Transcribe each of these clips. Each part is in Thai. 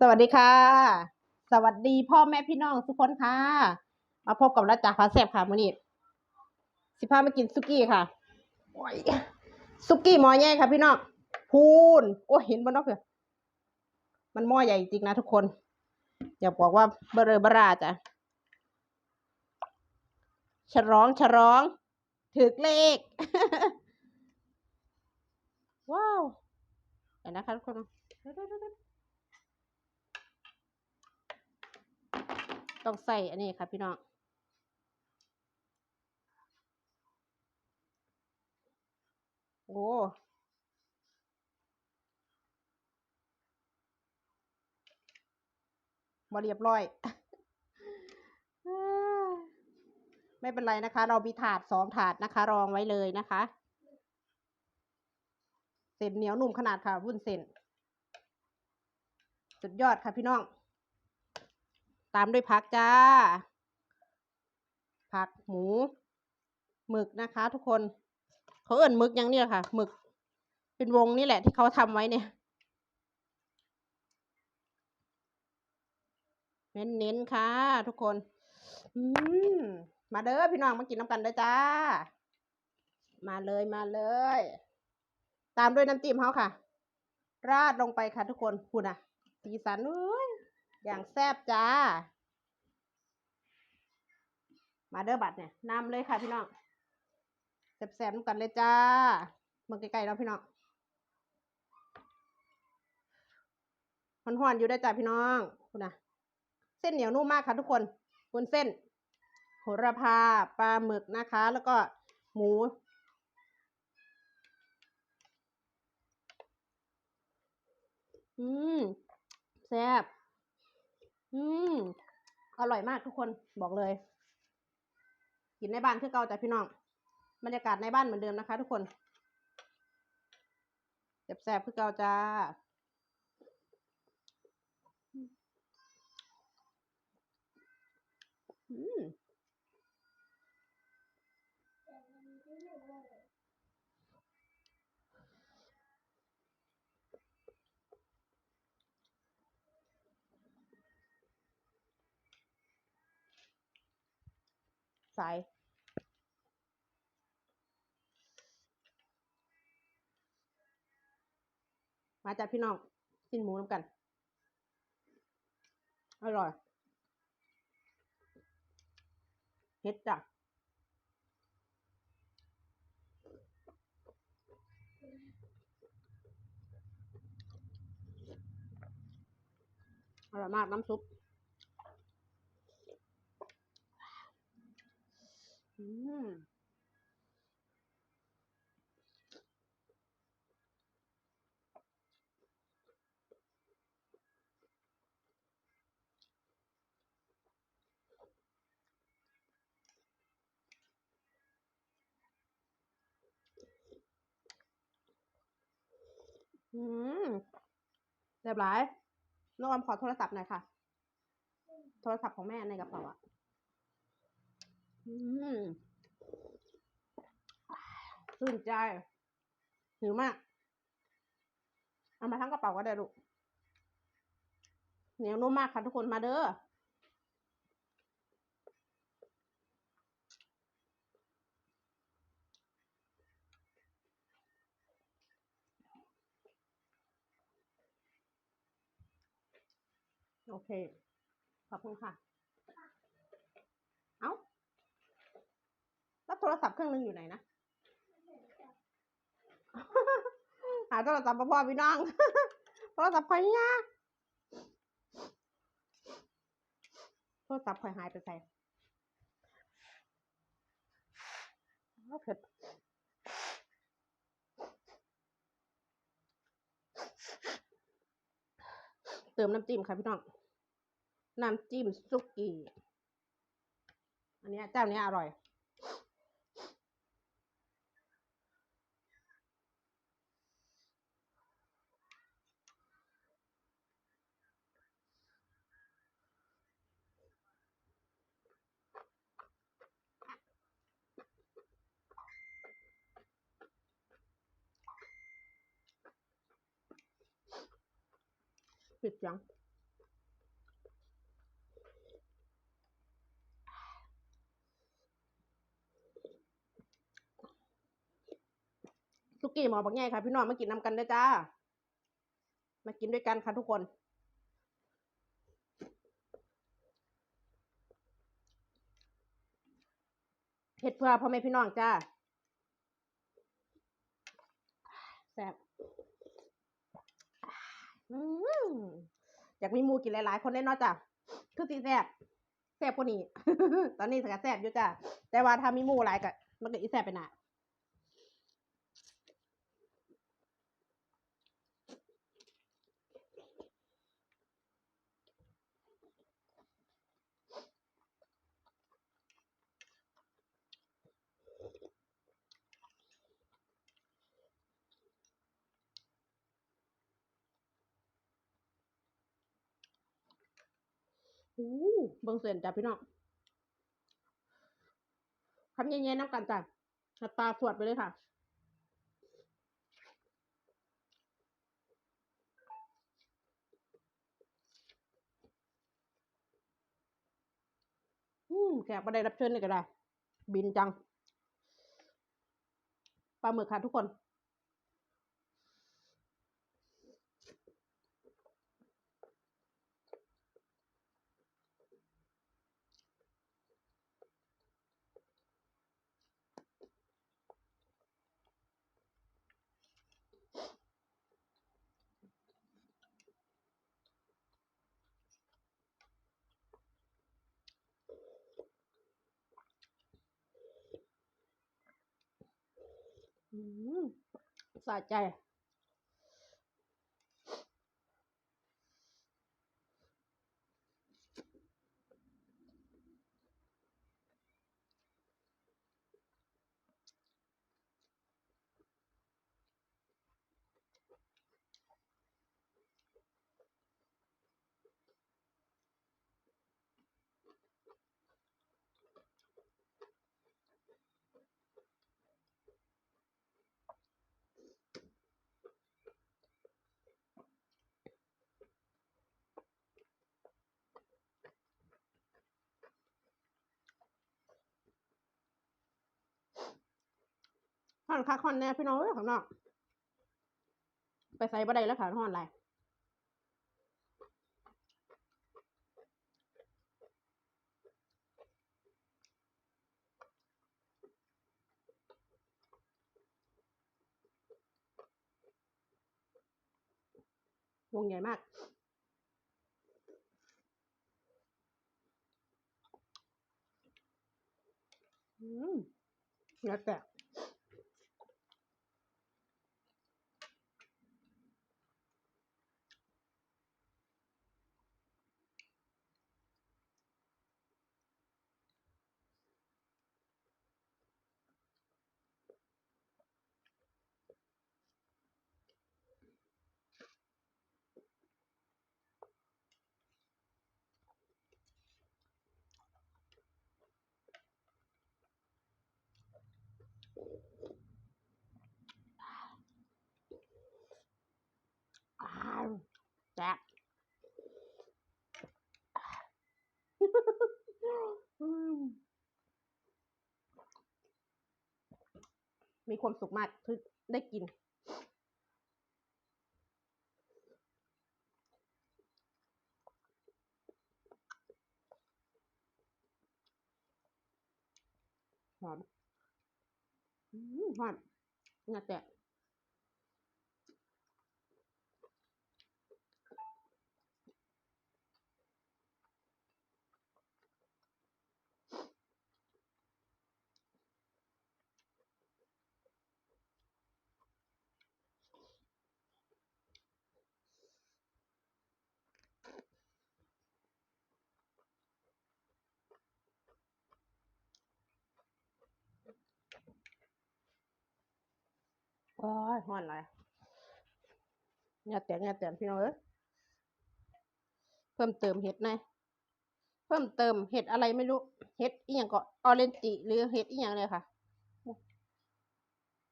สวัสดีค่ะ สวัสดีพ่อแม่พี่น้องทุกคนค่ะ มาพบกับรัจจาฟ้าแซบค่ะมื้อนี้สิพามากินซุกี้ค่ะโอ้ยซุกี้หม้อใหญ่ค่ะ พี่น้องพูนโอ้เห็นบนนอกเถอมันหม้อใหญ่จริงนะทุกคน อย่าบอกว่าเบอเรอบราจ้ะฉร้องฉร้องถึกเลข ว้าวเดี๋ยวนะคะทุกคนเดี๋ยวๆๆ ต้องใส่อันนี้ค่ะพี่น้องโอ้มาเรียบร้อย ไม่เป็นไรนะคะ เรามีถาดสองถาดนะคะ รองไว้เลยนะคะเส้นเหนียวนุ่มขนาดค่ะ วุ้นเส้นสุดยอดค่ะพี่น้อง ตามด้วยผักจ้า ผักหมูหมึกนะคะ ทุกคน เขาเอิ่นหมึกยังเนี่ยค่ะหมึก เป็นวงนี่แหละที่เขาทำไว้เนี่ย เน้นๆค่ะ ทุกคนอืมมาเด้อพี่น้องมากินน้ำกันเด้อจ้า มาเลยมาเลย ตามด้วยน้ำจิ้มเขาค่ะ ราดลงไปค่ะทุกคนคุณอะสีสันเอ้ย อย่างแซบจ้า มาเด้อบัตรเนี่ยนำเลยค่ะพี่น้องแซบๆกันเลยจ้ามาใกล้ๆแล้วพี่น้องมันห่อนๆอยู่ได้จ้าพี่น้องคุณนะเส้นเหนียวนุ่มมากค่ะทุกคนบนเส้นโหระพาปลาหมึกนะคะ แล้วก็หมู อืมแซ่บ อืมอร่อยมากทุกคนบอกเลย กินในบ้านคือเก่าแต่พี่น้อง บรรยากาศในบ้านเหมือนเดิมนะคะ ทุกคนแซ่บๆคือเก่าจ้าอืม สายมาจากพี่น้องกินหมูน้ำกัน อร่อยเฮ็ดจ้ะอร่อยมากน้ำซุป อืมอืมเรียบร้อยน้องออมขอโทรศัพท์หน่อยค่ะ โทรศัพท์ของแม่ในกระเป๋าอะ อืมชื่นใจหิวมาก เอามาทั้งกระเป๋าก็ได้ลูกเหนียวนุ่มมากค่ะทุกคนมาเด้อโอเค ขอบคุณค่ะ เอ้า แล้วโทรศัพท์เครื่องนึงอยู่ไหนนะ หาโทรศัพท์พ่อพี่น้อง โทรศัพท์ข่อยเนี่ยโทรศัพท์ข่อยหายไปใส่เอเผ็ดเติมน้ำจิ้มค่ะพี่น้อง น้ำจิ้มซุกี้ อันนี้เจ้านี้อร่อย ปิดเสียงสุกี้หมอบักแง่ค่ะ พี่น้องมากินน้ำกันได้จ้า มากินด้วยกันค่ะทุกคนเผ็ดเพื่อพ่อแม่พี่น้องจ้าแซ่บ อืมอยากมีหมูกินหลายๆ คนแน่นอนจ้ะคือสีแซ่บแซ่บกว่านี้ ตอนนี้สกัดแซ่บอยู่จ้ะแต่ว่าถ้ามีหมูหลายก็มันก็อีแซ่บไปหน่ะ อู้เบิ่งเส้นจ้ะพี่น้องคำเย็นๆน้ำกันจ้ะน้ำตาสวดไปเลยค่ะอืมแขกประเดรับเชิญนี่ก็ได้ บินจัง ปลาหมึกค่ะทุกคน สะใจ อนคักห่อนแน่พี่น้องเอ้ยข้างนอก ไปใส่บัไดแล้วค่ะห่อนอะไรวงใหญ่มาก อืมแล้วแต่ อ้าวแซ่บ อืมมี ความสุขมากที่ได้กิน หอมอืมหอมงาแตะ โอ้ ยหอนอะไรเนี่ยแต่เนี่ยแต่พี่น้องเอ้ยเพิ่มเติมเห็ดหน่อยเพิ่มเติมเห็ดอะไรไม่รู้ เห็ดอีหยังก็ออเรนจิหรือเห็ดอีหยังเลยค่ะ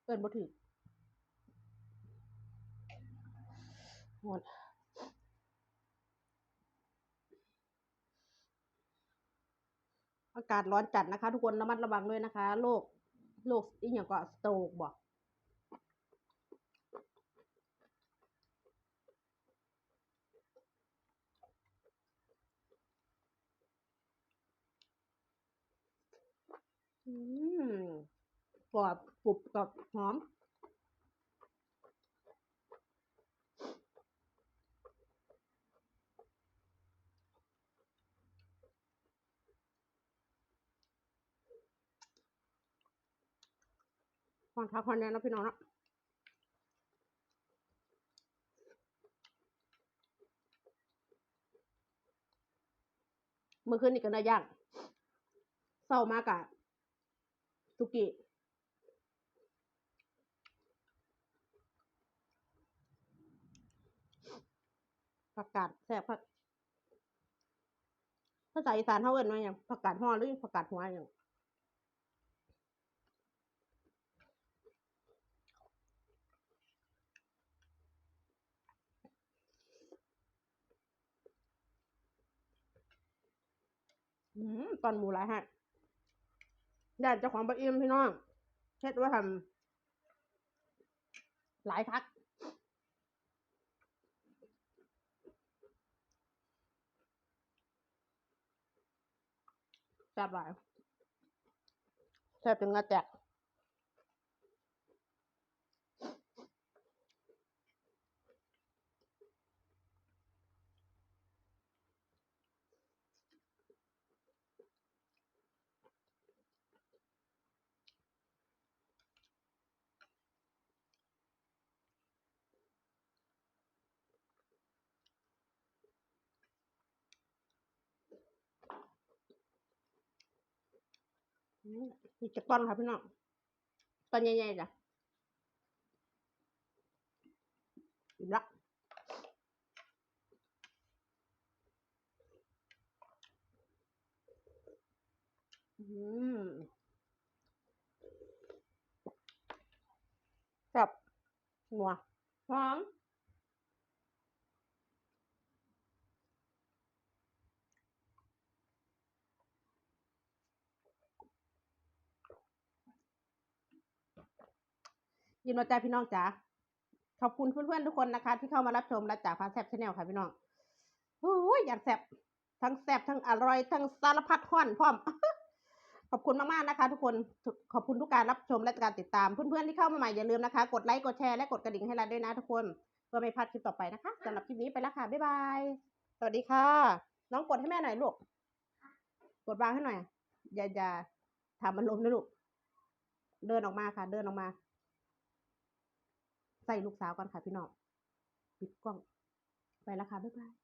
เอินบ่ถือหมดอากาศร้อนจัดนะคะ ทุกคนระมัดระวังด้วยนะคะโรคโรคอีหยังก็สโตรกบอก อืมกรอบกรุบกับหอม คอนทักคอนแนนนะพี่น้องนะเมื่อคืนนี่ก็ได้ย่างเศร้ามากอะ สุกิ ผักกาดแซ่บผักภาษาอีสานเขาเอิ้นว่าอย่างผักกาดห่อหรือผักกาดหัวอย่างอืมตอนหมูหลายฮะ แดดเจ้าของบะเอี่ยมพี่น้องเช็ดว่าทำหลายคักแซ่บหลายแซ่บเป็นงาแจก มีจะป้อนค่ะพี่น้องตอนใหญ่ๆจ้ะอิ่มละอืมกับหัวหอม ยินดีจ้าพี่น้องจ๋าขอบคุณเพื่อนๆทุกคนนะคะ ที่เข้ามารับชมและจากพาแซบชาแนลค่ะพี่น้องโอ้ยอยากแซบทั้งแซบทั้งอร่อยทั้งสารพัดห้อนพร้อม ขอบคุณมากๆนะคะ ทุกคนขอบคุณทุกการรับชมและการติดตามเพื่อนๆที่เข้ามาใหม่อย่าลืมนะคะ กดไลค์กดแชร์และกดกระดิ่งให้เราด้วยนะทุกคนเพื่อไม่พลาดคลิปต่อไปนะคะสำหรับคลิปนี้ไปแล้วค่ะบ๊ายบายสวัสดีค่ะ น้องกดให้แม่หน่อยลูกกดวางให้หน่อยอย่าอย่าทำมันล้มนะลูกเดินออกมาค่ะ เดินออกมา ใส่ลูกสาวก่อนค่ะพี่น้อง ปิดกล้อง ไปแล้วค่ะ บ๊ายบาย